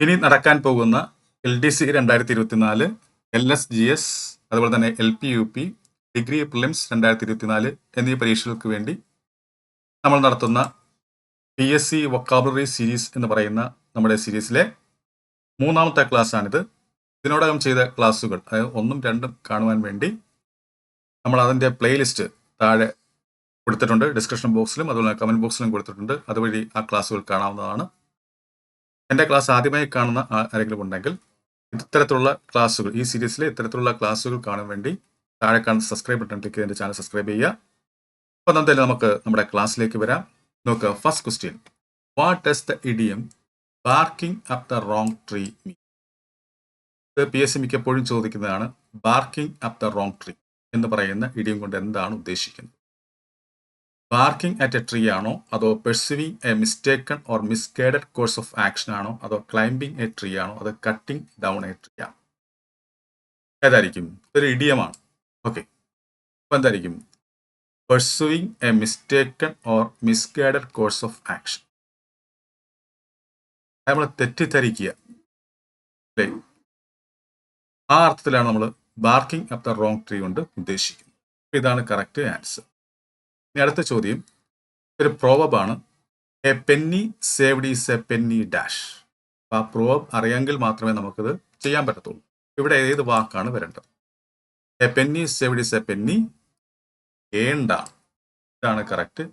ഇനി നടക്കാൻ പോകുന്ന എൽ ഡി സി രണ്ടായിരത്തി ഇരുപത്തിനാല് എൽ എസ് ജി എസ് അതുപോലെ തന്നെ L P U P degree prelims രണ്ടായിരത്തി ഇരുപത്തിനാല് എന്നീ പരീക്ഷകൾക്ക് വേണ്ടി നമ്മൾ നടത്തുന്ന P S C vocabulary series എന്ന് പറയുന്ന നമ്മുടെ സീരീസിലെ മൂന്നാമത്തെ ക്ലാസ്സാണിത്. ഇതിനോടകം ചെയ്ത ക്ലാസ്സുകൾ അതായത് ഒന്നും രണ്ടും കാണുവാൻ വേണ്ടി നമ്മൾ അതിന്റെ പ്ലേലിസ്റ്റ് താഴെ കൊടുത്തിട്ടുണ്ട്. ഡിസ്ക്രിപ്ഷൻ ബോക്സിലും അതുപോലെ കമന്റ് ബോക്സിലും കൊടുത്തിട്ടുണ്ട്. അതുവഴി ആ ക്ലാസ്സുകൾ കാണാവുന്നതാണ്. എന്റെ ക്ലാസ് ആദ്യമായി കാണുന്ന ആരെങ്കിലും ഉണ്ടെങ്കിൽ ഇത്തരത്തിലുള്ള ക്ലാസ്സുകൾ ഈ സീരീസിലെ ഇത്തരത്തിലുള്ള ക്ലാസ്സുകൾ കാണാൻ വേണ്ടി താഴെ കാണുന്ന സബ്സ്ക്രൈബ് ബട്ടൺ ക്ലിക്ക് ചെയ്ത് ചാനൽ സബ്സ്ക്രൈബ് ചെയ്യുക. അപ്പോൾ എന്തായാലും നമുക്ക് നമ്മുടെ ക്ലാസ്സിലേക്ക് വരാം. നോക്കുക first question what does the idiom barking up the wrong tree mean ഇത് പി എസ് സി മിക്കപ്പോഴും ചോദിക്കുന്നതാണ് barking up the wrong tree എന്ന് പറയുന്ന ഇഡിയം കൊണ്ട് എന്താണ് ഉദ്ദേശിക്കുന്നത്? ബാർക്കിംഗ് അറ്റ് എ ട്രീ ആണോ? അതോ pursuing a mistaken or misguided course of action ആണോ? അതോ ക്ലൈംബിംഗ് എ ട്രീ ആണോ? അതോ കട്ടിംഗ് ഡൗൺ എ ട്രീ ആണോ? ഏതായിരിക്കും? ഇതൊരു ഇഡിയമാണ് ഓക്കെ അപ്പൊ എന്തായിരിക്കും? Pursuing a mistaken or misguided course of action നമ്മൾ തെറ്റിദ്ധരിക്കുക. അല്ലേ? ആ അർത്ഥത്തിലാണ് നമ്മൾ barking up the wrong tree കൊണ്ട് ഉദ്ദേശിക്കുന്നത്. ഇതാണ് കറക്റ്റ് ആൻസർ ഇനി അടുത്ത ചോദ്യം. ഒരു പ്രോവബാണ് a penny saved is a penny dash ആ പ്രോവബ് അറിയാമെങ്കിൽ മാത്രമേ നമുക്കിത് ചെയ്യാൻ പറ്റത്തുള്ളൂ. ഇവിടെ ഏത് വാക്കാണ് വരേണ്ടത്? A penny saved is a penny earned ഇതാണ് correct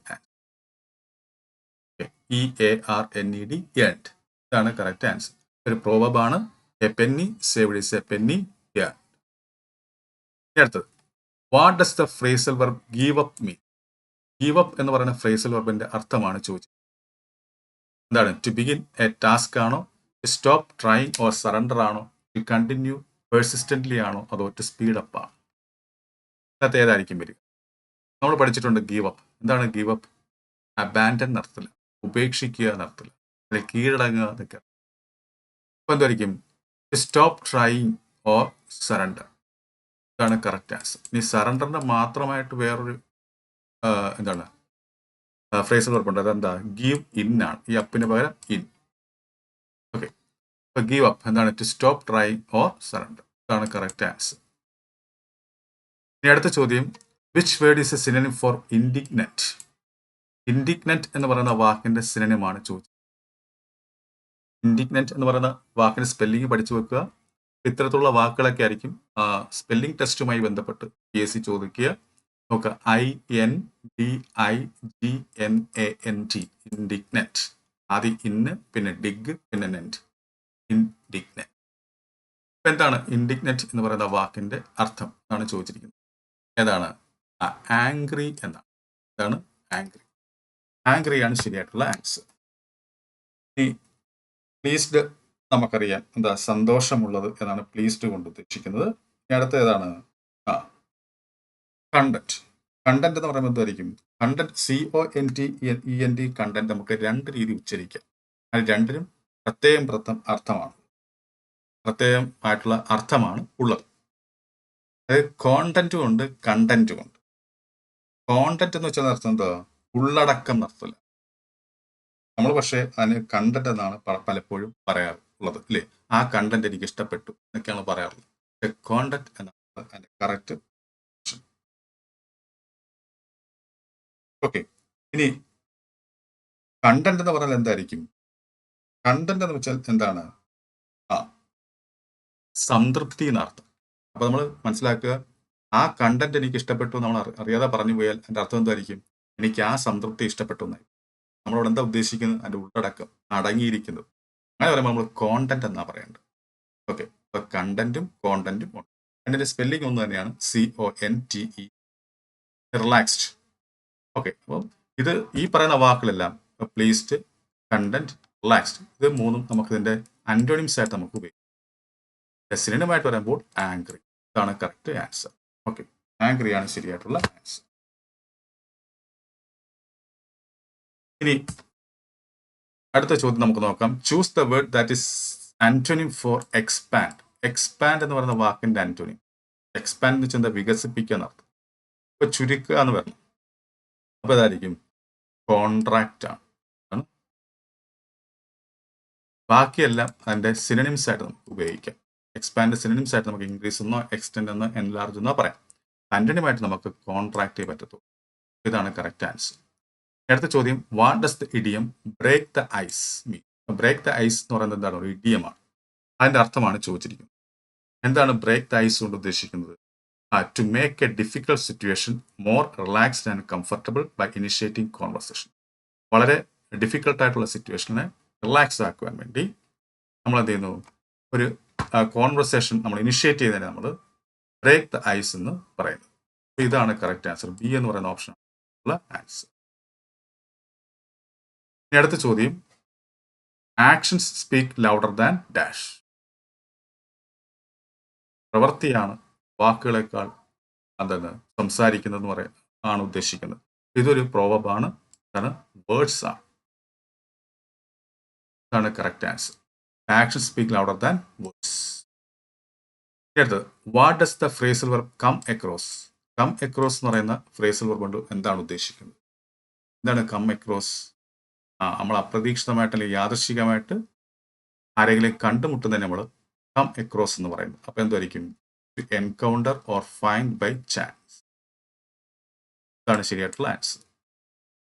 E A R N E D earned ഇതാണ് കറക്റ്റ് ആൻസർ ഒരു പ്രോവബാണ് a penny saved is a penny earn അടുത്തത്. What does the phrasal verb give up mean give up എന്ന് പറയുന്ന phrasal വെർബിന്റെ അർത്ഥമാണ് ചോദിച്ചത്. എന്താണ്? ടു ബിഗിൻ എ ടാസ്ക് ആണോ? സ്റ്റോപ്പ് ട്രൈങ് ഓർ സറണ്ടർ ആണോ? ടു കണ്ടിന്യൂ പേഴ്സിസ്റ്റന്റ്ലി ആണോ? അതോ ടു സ്പീഡ് അപ്പ് ആണോ? ഇന്നത്തെ ഏതായിരിക്കും വരിക? നമ്മൾ പഠിച്ചിട്ടുണ്ട് ഗീവ് അപ്പ് എന്താണ് ഗീവ് അപ്പ് അബാൻഡൻ നടത്തില്ല ഉപേക്ഷിക്കുക നടത്തില്ല അല്ലെങ്കിൽ കീഴടങ്ങുക എന്നൊക്കെ. അപ്പോൾ എന്തായിരിക്കും സ്റ്റോപ്പ് ട്രൈങ് ഓർ സറണ്ടർ ഇതാണ് കറക്റ്റ് ആൻസർ ഇനി സറണ്ടറിന്റെ മാത്രമായിട്ട് വേറൊരു എന്താണ്? ഫ്രേസ് വർക്കുണ്ട് അതെന്താ? ഗീവ് ഇൻ ആണ്. ഈ അപ്പിന് പകരം ഇൻ ഓക്കെ അപ്പൊ ഗീവ് അപ്പ് എന്താണ്? To stop trying or surrender ഇതാണ് കറക്റ്റ് ആൻസർ ഇനി അടുത്ത ചോദ്യം. Which word is a synonym for indignant indignant എന്ന് പറയുന്ന വാക്കിന്റെ സിനനിമാണ് ചോദിച്ചത്. ഇൻഡിഗ്നറ്റ് എന്ന് പറയുന്ന വാക്കിന്റെ സ്പെല്ലിംഗ് പഠിച്ചു വെക്കുക. ഇത്തരത്തിലുള്ള വാക്കുകളൊക്കെ ആയിരിക്കും സ്പെല്ലിംഗ് ടെസ്റ്റുമായി ബന്ധപ്പെട്ട് പി എസ് സി ചോദിക്കുക. നോക്കുക I N D I G N A N T indignant ആദ്യം ഇന്ന് പിന്നെ ഡിഗ് പിന്നെ നെന്റ് ഇൻഡിഗ്നറ്റ് ഇപ്പൊ എന്താണ് ഇൻഡിഗ്നറ്റ് എന്ന് പറയുന്ന വാക്കിന്റെ അർത്ഥം? എന്നാണ് ചോദിച്ചിരിക്കുന്നത്. ഏതാണ്? ആംഗ്രി എന്നാണ്. ഇതാണ് ആംഗ്രി ആംഗ്രി ആണ് ശരിയായിട്ടുള്ള ആൻസർ ഈ പ്ലീസ്ഡ് നമുക്കറിയാം. എന്താ? സന്തോഷമുള്ളത് എന്നാണ് പ്ലീസ്ഡ് കൊണ്ട് ഉദ്ദേശിക്കുന്നത്. ഇനി അടുത്ത ഏതാണ്? കണ്ടന്റ് കണ്ടന്റ് എന്ന് പറയുമ്പോൾ എന്തായിരിക്കും? Content C O N T E N T content നമുക്ക് രണ്ട് രീതി ഉച്ചരിക്കാം. അത് രണ്ടിനും പ്രത്യേകം പ്രത്യം അർത്ഥമാണ്. പ്രത്യേകം ആയിട്ടുള്ള അർത്ഥമാണ് ഉള്ളത്. അതായത് കോണ്ടന്റും ഉണ്ട് കണ്ടന്റും ഉണ്ട്. കോണ്ടന്റ് എന്ന് വെച്ചാൽ അർത്ഥം എന്താ? ഉള്ളടക്കം നടത്തില്ല നമ്മൾ പക്ഷേ അതിന് കണ്ടന്റ് എന്നാണ് പലപ്പോഴും പറയാറുള്ളത് അല്ലേ? ആ കണ്ടന്റ് എനിക്ക് ഇഷ്ടപ്പെട്ടു എന്നൊക്കെയാണ് പറയാറുള്ളത്. കോണ്ടന്റ് എന്നാണ് അതിന്റെ കറക്റ്റ് ഓക്കെ ഇനി കണ്ടന്റ് എന്ന് പറഞ്ഞാൽ എന്തായിരിക്കും? കണ്ടന്റ് എന്ന് വെച്ചാൽ എന്താണ്? ആ സംതൃപ്തി എന്നർത്ഥം. അപ്പൊ നമ്മൾ മനസ്സിലാക്കുക ആ കണ്ടന്റ് എനിക്ക് ഇഷ്ടപ്പെട്ടു നമ്മൾ അറിയാതെ പറഞ്ഞു പോയാൽ അതിന്റെ അർത്ഥം എന്തായിരിക്കും? എനിക്ക് ആ സംതൃപ്തി ഇഷ്ടപ്പെട്ടു എന്നായി. നമ്മളോട് എന്താ ഉദ്ദേശിക്കുന്നത്? അതിന്റെ ഉള്ളടക്കം അടങ്ങിയിരിക്കുന്നത് അങ്ങനെ പറയുമ്പോൾ നമ്മൾ കോണ്ടന്റ് എന്നാ പറയേണ്ടത്. ഓക്കെ അപ്പൊ കണ്ടന്റും കോണ്ടന്റും ഉണ്ട്. അതിന്റെ സ്പെല്ലിംഗ് ഒന്ന് തന്നെയാണ് C O N T E relaxed okay അപ്പം ഇത് ഈ പറയുന്ന വാക്കുകളെല്ലാം പ്ലേസ്ഡ് കണ്ടന്റ് റിലാക്സ്ഡ് ഇത് മൂന്നും നമുക്ക് ഇതിന്റെ അന്റോണിംസ് ആയിട്ട് നമുക്ക് ഉപയോഗിക്കാം. സിനിമയായിട്ട് പറയുമ്പോൾ ആംഗ്രി ഇതാണ് കറക്റ്റ് ആൻസർ ഓക്കെ ആംഗ്രി ആണ് ശരിയായിട്ടുള്ള ആൻസർ ഇനി അടുത്ത ചോദ്യം നമുക്ക് നോക്കാം. Choose the word that is antonym for expand expand എന്ന് പറയുന്ന വാക്കിന്റെ ആന്റോണിം എക്സ്പാൻഡ് എന്ന് വെച്ചാൽ എന്താ? വികസിപ്പിക്കുക എന്നർത്ഥം. ഇപ്പൊ ചുരുക്കുക എന്ന് പറഞ്ഞു. അപ്പൊ ഇതായിരിക്കും കോൺട്രാക്റ്റ് ആണ്. ബാക്കിയെല്ലാം അതിന്റെ സിനിമിംസ് ആയിട്ട് നമുക്ക് ഉപയോഗിക്കാം. എക്സ്പാൻഡ് സിനിമിംസ് ആയിട്ട് നമുക്ക് ഇൻക്രീസ് എന്നോ എക്സ്റ്റെൻഡ് എന്നോ എൻലാർജ് എന്നോ പറയാം. കണ്ടിന്യൂമായിട്ട് നമുക്ക് കോൺട്രാക്ട് ചെയ്യാൻ പറ്റത്തുള്ളൂ. ഇതാണ് കറക്റ്റ് ആൻസർ അടുത്ത ചോദ്യം what does the idiom break the ice mean break the ice എന്ന് പറയുന്നത് എന്താണ്? ഒരു ഇഡിയമാണ് അതിന്റെ അർത്ഥമാണ് ചോദിച്ചിരിക്കുന്നത്. എന്താണ് ബ്രേക്ക് ദ ഐസ് കൊണ്ട് ഉദ്ദേശിക്കുന്നത്? To make a difficult situation more relaxed and comfortable by initiating conversation. വളരെ ഡിഫിക്കൽട്ട് ആയിട്ടുള്ള സിറ്റുവേഷനെ റിലാക്സ് ആക്കുവാൻ വേണ്ടി നമ്മൾ എന്ത് ചെയ്യുന്നു? ഒരു കോൺവെർസേഷൻ നമ്മൾ ഇനിഷ്യേറ്റ് ചെയ്യുന്നതിന് നമ്മൾ ബ്രേക്ക് ദ ഐസ് എന്ന് പറയുന്നത് അപ്പോൾ ഇതാണ് കറക്റ്റ് ആൻസർ ബി എന്ന് പറയുന്ന ഓപ്ഷൻ ഉള്ള ആൻസർ ഇനി അടുത്ത ചോദ്യം. Actions speak louder than dash പ്രവൃത്തിയാണ് വാക്കുകളെക്കാൾ എന്താണ് സംസാരിക്കുന്നതെന്ന് പറയാം ആണ് ഉദ്ദേശിക്കുന്നത്. ഇതൊരു പ്രോവബാണ് ഇതാണ് വേർഡ്സ് ആണ്. ഇതാണ് correct answer action speak louder than words അടുത്തത് what does the phrasal verb come across come across എന്ന് പറയുന്ന ഫ്രേസൽ വെർബ് കൊണ്ട് എന്താണ് ഉദ്ദേശിക്കുന്നത്? എന്താണ് കം അക്രോസ് ആ നമ്മൾ അപ്രതീക്ഷിതമായിട്ട് അല്ലെങ്കിൽ യാദർശികമായിട്ട് ആരെങ്കിലും കണ്ടുമുട്ടുന്നതിന് നമ്മൾ കം അക്രോസ് എന്ന് പറയുന്നു. അപ്പോൾ എന്തായിരിക്കും encounter or find by chance ഇതാണ് ശരിയായിട്ടുള്ള ആൻസർ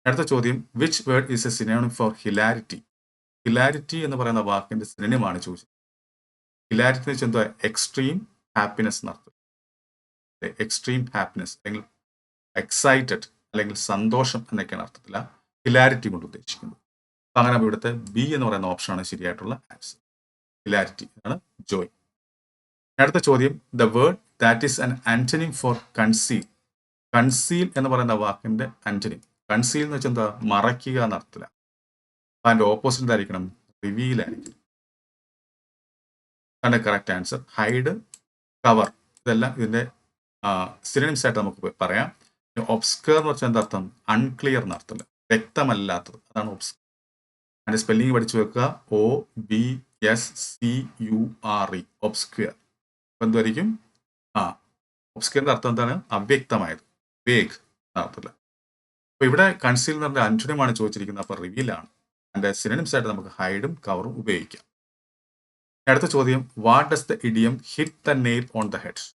അടുത്ത ചോദ്യം which word is a synonym for hilarity hilarity എന്ന് പറയുന്ന വാക്കിന്റെ സിനിമയാണ് ചോദിച്ചത്. ഹിലാരിറ്റി എന്ന് വെച്ചാൽ എന്താ എക്സ്ട്രീം ഹാപ്പിനെസ് എന്നർത്ഥം എക്സ്ട്രീം ഹാപ്പിനെസ് അല്ലെങ്കിൽ എക്സൈറ്റഡ് അല്ലെങ്കിൽ സന്തോഷം എന്നൊക്കെയാണ് അർത്ഥത്തില ഹിലാരിറ്റി കൊണ്ട് ഉദ്ദേശിക്കുന്നത്. അങ്ങനെ ഇവിടുത്തെ ബി എന്ന് പറയുന്ന ഓപ്ഷനാണ് ശരിയായിട്ടുള്ള ആൻസർ ഹിലാരിറ്റി ആണ് ജോയ് അടുത്ത ചോദ്യം the word that is an antonym for conceal conceal എന്ന് പറയുന്ന വാക്കിന്റെ ആന്റണിം കൺസീൽ എന്ന് വെച്ചാൽ എന്താ? മറയ്ക്കുക എന്നർത്ഥത്തില. അതിന്റെ ഓപ്പോസിറ്റ് എന്തായിരിക്കണം? റിവീൽ ആയിരിക്കും. അതിന്റെ കറക്റ്റ് ആൻസർ ഹൈഡ് കവർ ഇതെല്ലാം ഇതിന്റെ സിനിമസ് ആയിട്ട് നമുക്ക് പറയാം. ഒബ്സ്കർ എന്ന് വെച്ചാൽ എന്താ അർത്ഥം? അൺക്ലിയർ എന്നർത്ഥമില്ല വ്യക്തമല്ലാത്തത്. അതാണ് ഒബ്സ്കർ അതിന്റെ സ്പെല്ലിംഗ് പഠിച്ചു വെക്കുക. O B S C U R E obscure എന്തായിരിക്കും ആ ഒബ്സ്കേറിന്റെ അർത്ഥം എന്താണ്? അവ്യക്തമായത്. വേഗ്. അർത്ഥമില്ല അപ്പൊ ഇവിടെ കൺസീൽ എന്ന് പറഞ്ഞ അഞ്ചുനമാണ് ചോദിച്ചിരിക്കുന്നത്. അപ്പൊ റിവീലാണ്. അതിന്റെ സിനിമസ് ആയിട്ട് നമുക്ക് ഹൈഡും കവറും ഉപയോഗിക്കാം. അടുത്ത ചോദ്യം. What does the idiom hit the nail on the head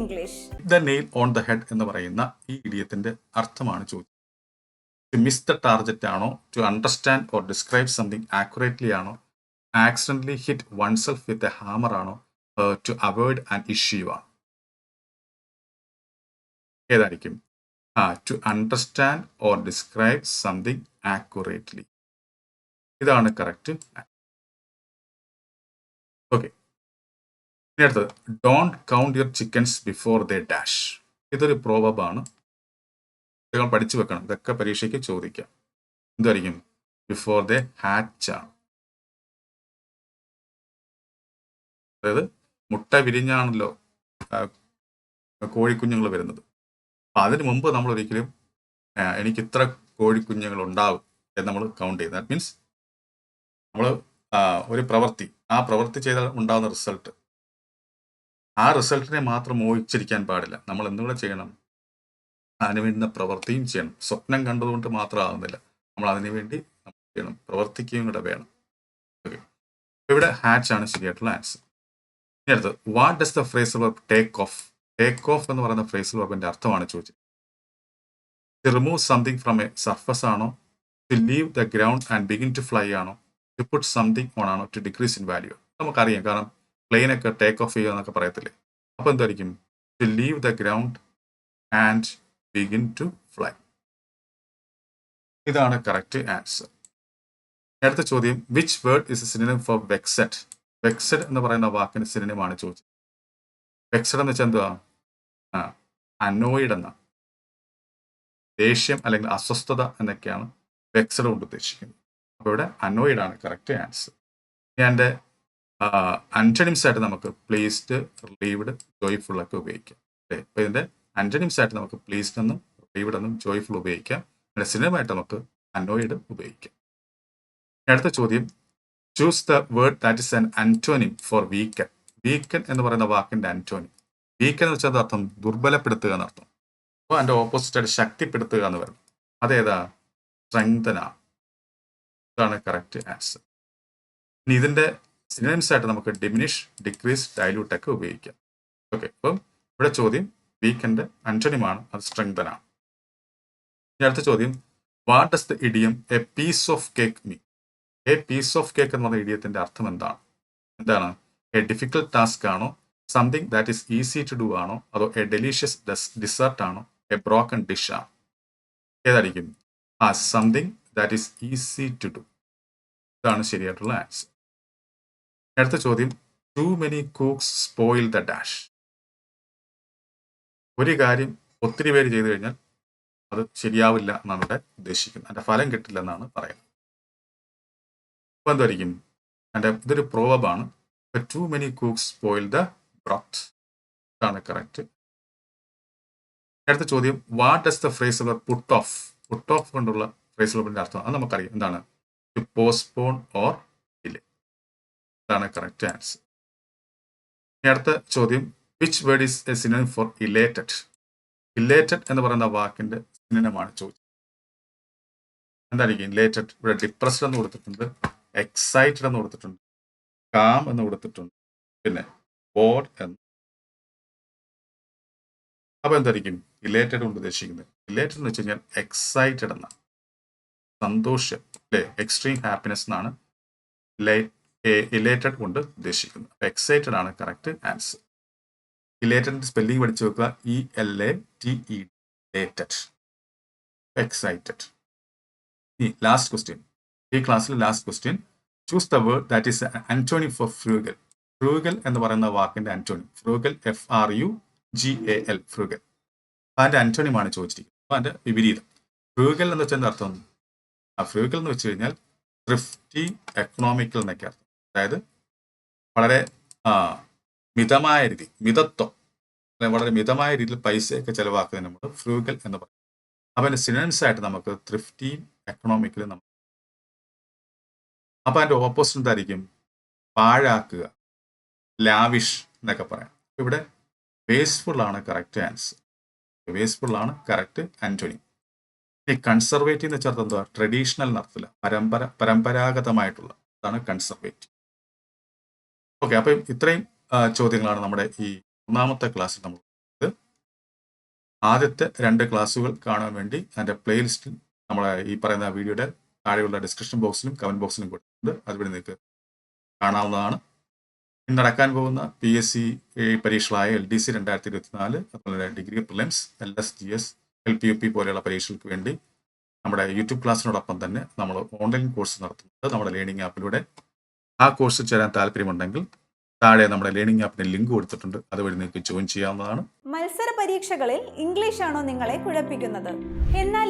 English the nail on the head എന്ന് പറയുന്ന ഈ ഇഡിയത്തിന്റെ അർത്ഥമാണ് ചോദിച്ചത് ടു മിസ് ദ ടാർജറ്റ് ആണോ? To understand or describe something accurately ആണോ? Accidentally hit one self with a hammer ആണോ to avoid an issue ആണ്. ഏതായിരിക്കും? To understand or describe something accurately ഇതാണ് കറക്റ്റ് ഓക്കെ ഇനി അടുത്തത്. Don't count your chickens before the dash ഇതൊരു പ്രോവബാണ് നിങ്ങൾ പഠിച്ചു വെക്കണം. ഇതൊക്കെ പരീക്ഷയ്ക്ക് ചോദിക്കാം. എന്തായിരിക്കും? ബിഫോർ ദ ഹാച്ച് ആണ്. അതായത് മുട്ട വിരിഞ്ഞാണല്ലോ കോഴിക്കുഞ്ഞുങ്ങൾ വരുന്നത്. അപ്പം അതിന് മുമ്പ് നമ്മൾ ഒരിക്കലും എനിക്ക് ഇത്ര കോഴിക്കുഞ്ഞുങ്ങൾ ഉണ്ടാവും എന്ന് നമ്മൾ കൗണ്ട് ചെയ്യും ദാറ്റ് മീൻസ് നമ്മൾ ഒരു പ്രവൃത്തി. ആ പ്രവൃത്തി ചെയ്താൽ ഉണ്ടാകുന്ന റിസൾട്ട് ആ റിസൾട്ടിനെ മാത്രം മോഹിച്ചിരിക്കാൻ പാടില്ല. നമ്മൾ എന്തുകൂടെ ചെയ്യണം. അതിനുവേണ്ടുന്ന പ്രവൃത്തിയും ചെയ്യണം. സ്വപ്നം കണ്ടതുകൊണ്ട് മാത്രം ആവുന്നില്ല. നമ്മൾ അതിനുവേണ്ടി നമ്മൾ ചെയ്യണം. പ്രവർത്തിക്കുകയും കൂടെ വേണം. ഓക്കെ ഇവിടെ ഹാച്ച് ആണ് ശരിയായിട്ടുള്ള ആൻസർ ഇനി അടുത്ത് what does the phrase verb take off take off എന്ന് പറയുന്ന ഫ്രേസ് വർബിന്റെ അർത്ഥമാണ് ചോദിച്ചത്. To remove something from a surface ആണോ? To leave the ground and begin to fly ആണോ? ടു പുട്ട് സംതിങ് ഓൺ ആണോ? ടു ഡിക്രീസ് ഇൻ വാല്യൂ നമുക്കറിയാം. കാരണം പ്ലെയിൻ ഒക്കെ ടേക്ക് ഓഫ് ചെയ്യുക എന്നൊക്കെ പറയത്തില്ലേ? അപ്പൊ എന്തായിരിക്കും? To leave the ground and begin to fly ഇതാണ് കറക്റ്റ് ആൻസർ അടുത്ത ചോദ്യം which word is synonym for vexed vexed എന്ന് പറയുന്ന വാക്കിന് സിനിമമാണ് ചോദിച്ചത്. വെക്സഡ് എന്ന് വെച്ചാൽ എന്തുവാ? ആ അനോയിഡ് എന്ന. ദേഷ്യം അല്ലെങ്കിൽ അസ്വസ്ഥത എന്നൊക്കെയാണ് വെക്സഡ് കൊണ്ട് ഉദ്ദേശിക്കുന്നത്. അപ്പോൾ ഇവിടെ അനോയിഡ് ആണ് കറക്റ്റ് ആൻസർ ഞാൻ എന്റെ അന്റണിംസ് ആയിട്ട് നമുക്ക് പ്ലേസ്ഡ് റിലീവ്ഡ് ജോയ്ഫുൾ ഒക്കെ ഉപയോഗിക്കാം. അല്ലേ? അപ്പോൾ ഇതിന്റെ അന്റണിംസ് ആയിട്ട് നമുക്ക് പ്ലേസ്ഡ് എന്നും റിലീവ്ഡ് എന്നും ജോയ്ഫുൾ ഉപയോഗിക്കാം. പിന്നെ സിനിമയായിട്ട് നമുക്ക് അനോയിഡ് ഉപയോഗിക്കാം. അടുത്ത ചോദ്യം. Choose the word that is an antonym for weaken weaken എന്ന് പറയുന്ന വാക്കിന്റെ അന്റോണിം വീക്കൻ എന്ന് വെച്ചാൽ അർത്ഥം ദുർബലപ്പെടുത്തുക എന്നർത്ഥം. അപ്പോൾ അതിന്റെ ഓപ്പോസിറ്റ് ആയിട്ട് ശക്തിപ്പെടുത്തുക എന്ന് പറയും. അതേതാ? സ്ട്രെങ്തനാണ് ഇതാണ് കറക്റ്റ് ആൻസർ ഇനി ഇതിന്റെ സിനിമസ് ആയിട്ട് നമുക്ക് ഡിമിനിഷ് ഡിക്രീസ് ഡൈല്യൂട്ട് ഒക്കെ ഉപയോഗിക്കാം. ഓക്കെ അപ്പം ഇവിടെ ചോദ്യം വീക്കെൻഡ് അഞ്ചണിമാണ് അത് സ്ട്രെങ്തനാണ് ഇനി അടുത്ത ചോദ്യം what is the idiom a piece of cake mean a piece of cake എന്ന് പറഞ്ഞ ഇഡിയത്തിന്റെ അർത്ഥം എന്താണ്? എന്താണ്? എ ഡിഫിക്കൽട്ട് ടാസ്ക് ആണോ? Something that is easy to do ആണോ? അതോ എ ഡെലീഷ്യസ് ഡിസേർട്ട് ആണോ? എ ബ്രോക്കൺ ഡിഷ് ആണോ? ഏതായിരിക്കും? ആ something that is easy to do ഇതാണ് ശരിയായിട്ടുള്ള ആൻസർ അടുത്ത ചോദ്യം. Too many cooks spoil the dash ഒരു കാര്യം ഒത്തിരി പേര് ചെയ്തു കഴിഞ്ഞാൽ അത് ശരിയാവില്ല എന്നാണ് ഇവിടെ ഉദ്ദേശിക്കുന്നത്. അതിന്റെ ഫലം കിട്ടില്ല എന്നാണ് പറയുന്നത്. അപ്പോൾ എന്തായിരിക്കും അതിന്റെ ഇതൊരു പ്രോവബാണ് too many cooks spoil the broth ഇതാണ് കറക്റ്റ് അടുത്ത ചോദ്യം. What does the phrase put off put off കൊണ്ടുള്ള ഫ്രേസ് അർത്ഥം അത് നമുക്കറിയാം. എന്താണ്? ടു പോസ്റ്റ്പോൺ ഓർ ഇതാണ് കറക്റ്റ് ആൻസർ ഇനി അടുത്ത ചോദ്യം which word is a synonym for elated elated എന്ന് പറയുന്ന വാക്കിന്റെ സിനിമമാണ് ചോദ്യം. എന്തായിരിക്കും ഇലേറ്റഡ് ഇവിടെ ഡിപ്രസ്ഡ് എന്ന് കൊടുത്തിട്ടുണ്ട് എക്സൈറ്റഡ് എന്ന് കൊടുത്തിട്ടുണ്ട് കാം എന്ന് കൊടുത്തിട്ടുണ്ട് പിന്നെ ബോർഡ് എന്ന്. അപ്പൊ എന്തായിരിക്കും? ഇലേറ്റഡ് കൊണ്ട് ഉദ്ദേശിക്കുന്നത്. ഇലേറ്റഡ് എന്ന് വെച്ച് കഴിഞ്ഞാൽ എക്സൈറ്റഡ് എന്നാണ്. സന്തോഷം അല്ലെ? എക്സ്ട്രീം ഹാപ്പിനെസ് എന്നാണ്. ഇലേറ്റഡ് കൊണ്ട് ഉദ്ദേശിക്കുന്നത് എക്സൈറ്റഡ് ആണ് കറക്റ്റ് ആൻസർ ഇലേറ്റഡ് സ്പെല്ലിംഗ് പഠിച്ചു വെക്കുക. E L A T E ലേറ്റഡ് excited ഇനി ലാസ്റ്റ് ക്വസ്റ്റ്യൻ ഈ ക്ലാസ്സിലെ last question choose the word that is antonym for frugal frugal എന്ന് പറയുന്ന വാക്കിന്റെ antonym frugal F R U G A L frugal അതിന്റെ ആന്റോണിമാണ് ചോദിച്ചിരിക്കുന്നത്. അപ്പൊ അതിന്റെ വിപരീതം. ഫ്രൂഗൽ എന്ന് വെച്ചാൽ അർത്ഥം? ആ ഫ്രൂഗൽ എന്ന് വെച്ച് കഴിഞ്ഞാൽ ത്രിഫ്റ്റി എക്കണോമിക്കൽ എന്നൊക്കെ അർത്ഥം. അതായത് വളരെ മിതമായ രീതി മിതത്വം. വളരെ മിതമായ രീതിയിൽ പൈസയൊക്കെ ചെലവാക്കുന്നതിന് നമ്മൾ ഫ്രൂഗൽ എന്ന് പറയും. അപ്പം അതിന്റെ സിനൻസ് ആയിട്ട് നമുക്ക് ത്രിഫ്റ്റിയും എക്കണോമിക്കലും നമുക്ക് അപ്പം അതിന്റെ ഓപ്പോസിറ്റ് എന്തായിരിക്കും? പാഴാക്കുക ലാവിഷ് എന്നൊക്കെ പറയാം. ഇവിടെ വേസ്റ്റ്ഫുൾ ആണ് കറക്റ്റ് ആൻസർ വേസ്റ്റ്ഫുൾ ആണ് കറക്റ്റ് ആന്റോണി ഈ കൺസർവേറ്റീവ് എന്ന് വെച്ചാൽ എന്താ ട്രഡീഷണൽ നടത്തില്ല. പരമ്പര പരമ്പരാഗതമായിട്ടുള്ള അതാണ് കൺസർവേറ്റീവ് ഓക്കെ അപ്പം ഇത്രയും ചോദ്യങ്ങളാണ് നമ്മുടെ ഈ ഒന്നാമത്തെ ക്ലാസ്സിൽ നമ്മൾ ആദ്യത്തെ രണ്ട് ക്ലാസ്സുകൾ കാണാൻ വേണ്ടി അതിന്റെ പ്ലേലിസ്റ്റിൽ നമ്മളെ ഈ പറയുന്ന വീഡിയോയുടെ താഴെയുള്ള ഡിസ്ക്രിപ്ഷൻ ബോക്സിലും കമന്റ് ബോക്സിലും കൊടുത്തിട്ടുണ്ട്. അതുവഴി നിങ്ങൾക്ക് കാണാവുന്നതാണ്. ഇനി നടക്കാൻ പോകുന്ന പി എസ് സി പരീക്ഷകളായ എൽ ഡി സി രണ്ടായിരത്തി ഇരുപത്തിനാല് അതുപോലെ degree prelims L S G S L P U P പോലെയുള്ള പരീക്ഷകൾക്ക് വേണ്ടി നമ്മുടെ യൂട്യൂബ് ക്ലാസ്സിനോടൊപ്പം തന്നെ നമ്മൾ ഓൺലൈൻ കോഴ്സ് നടത്തുന്നത് നമ്മുടെ ലേണിംഗ് ആപ്പിലൂടെ ആ കോഴ്സ് ചേരാൻ താല്പര്യമുണ്ടെങ്കിൽ താഴെ നമ്മുടെ ലേണിംഗ് ആപ്പിന് ലിങ്ക് കൊടുത്തിട്ടുണ്ട്. അതുവഴി നിങ്ങൾക്ക് ജോയിൻ ചെയ്യാവുന്നതാണ്. മത്സര പരീക്ഷകളിൽ ഇംഗ്ലീഷ് ആണോ നിങ്ങളെ കുഴപ്പിക്കുന്നത്? എന്നാൽ